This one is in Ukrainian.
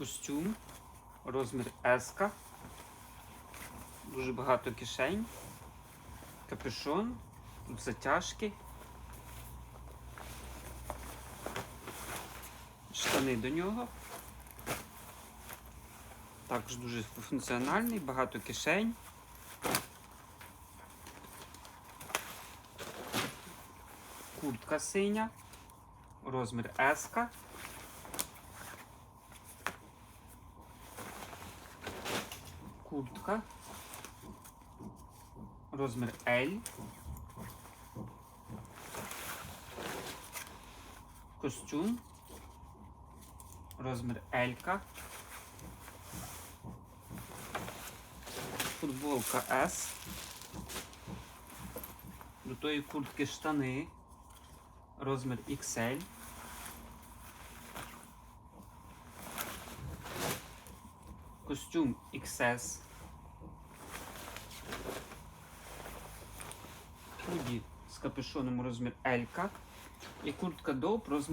костюм, розмір S. Дуже багато кишень. Капюшон, затяжки. Штани до нього. Також дуже функціональний, багато кишень. Куртка синя, розмір S. Куртка. Розмір L. Костюм. Розмір L. Футболка S. До тої куртки штани. Розмір XL. Костюм XS. Худі з капюшоном розмір L. І куртка доп розмір